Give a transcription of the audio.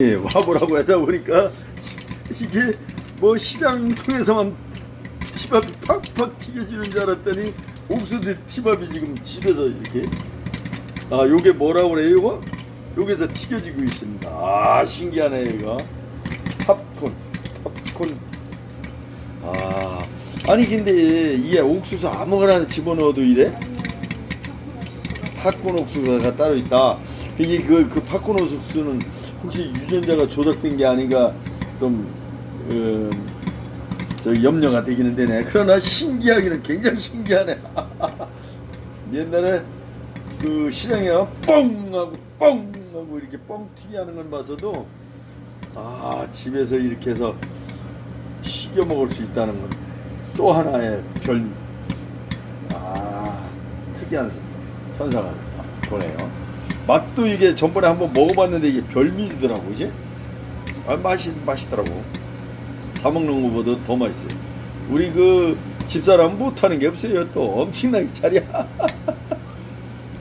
예, 와보라고 하다 보니까 이게 뭐 시장 통해서만 티밥이 팍팍 튀겨지는 줄 알았더니 옥수수 티밥이 지금 집에서 이렇게 아 요게 뭐라고 그래요 이거? 요게서 튀겨지고 있습니다 아 신기하네 이거 팝콘 팝콘 아 아니 근데 이게 옥수수 아무거나 집어넣어도 이래? 팝콘 옥수수가 따로 있다. 이게 그, 그 팝콘 옥수수는 혹시 유전자가 조작된 게 아닌가 좀, 음, 저 염려가 되기는 되네. 그러나 신기하기는 굉장히 신기하네. 옛날에 그 시장에 뻥! 하고 뻥! 하고 이렇게 뻥 튀기 하는 건 봐서도 아, 집에서 이렇게 해서 튀겨 먹을 수 있다는 건 또 하나의 별, 아, 특이한 현상을 보네요. 맛도 이게 전번에 한번 먹어봤는데 이게 별미더라고, 이제. 아, 맛이 맛있더라고. 사 먹는 것보다 더 맛있어요. 우리 그 집사람 못하는 게 없어요. 또 엄청나게 잘이야.